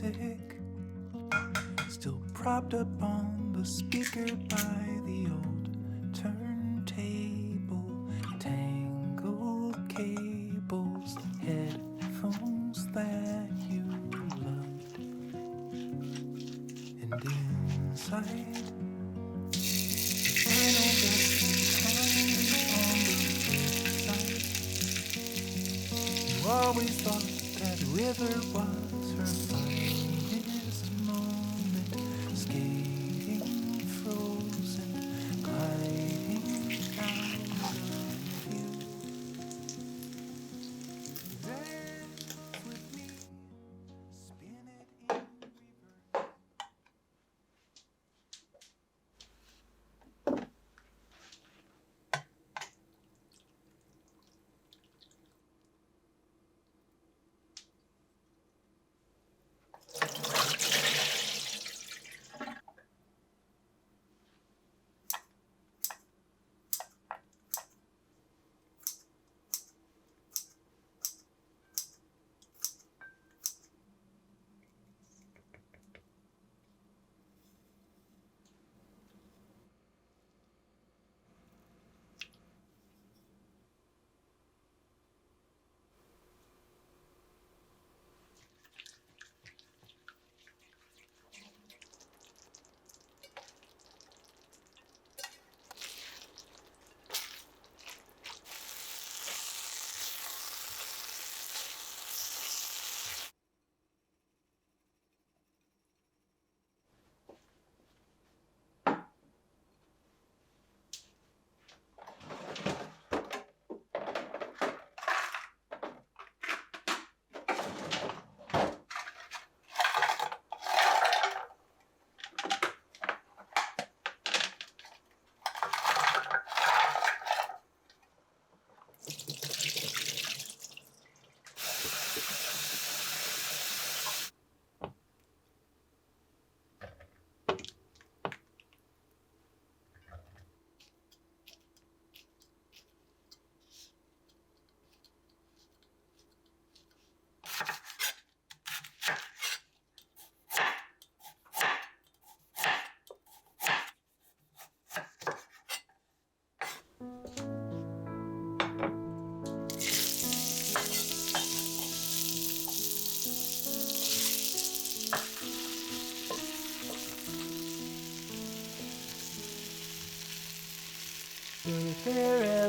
classic, still propped up on the speaker by the old turntable. Tangled cables, headphones that you loved, and inside. You always thought that river was her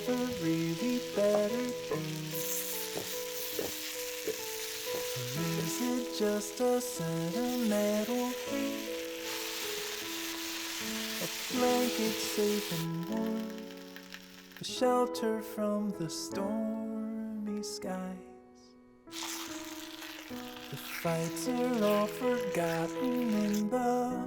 there ever really better days? Or is it just a sentimental hate? A blanket safe and warm, a shelter from the stormy skies. The fights are all forgotten in the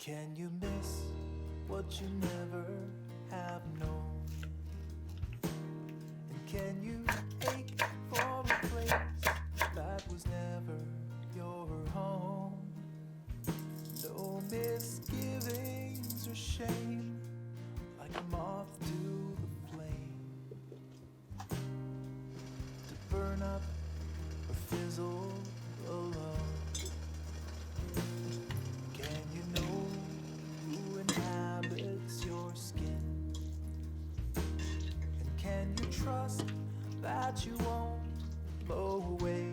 Can you miss what you never have known? And can you that you won't blow away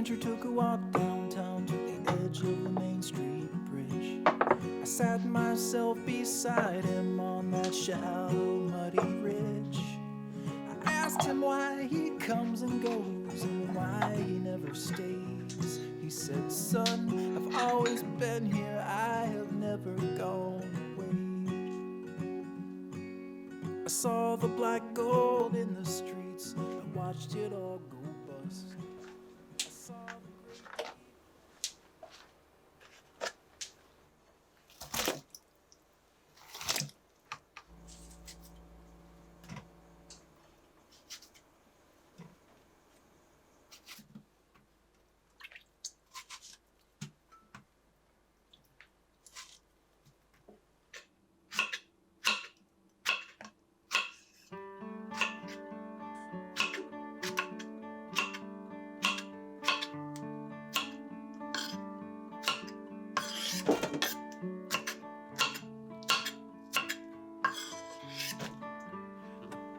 Blanchard took a walk downtown to the edge of the Main Street bridge. I sat myself beside him on that shallow, muddy ridge. I asked him why he comes and goes and why he never stays. He said, Son, I've always been here, I have never gone away. I saw the black gold in the streets, I watched it all go bust. I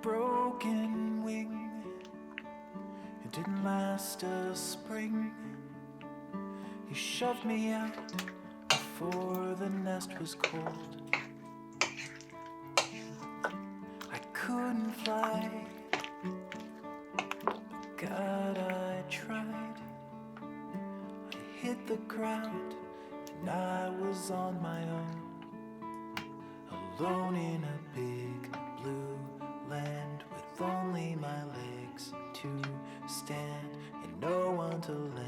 broken wing. It didn't last a spring. He shoved me out before the nest was cold. I couldn't fly. But God, I tried. I hit the ground and I was on my own alone in a big to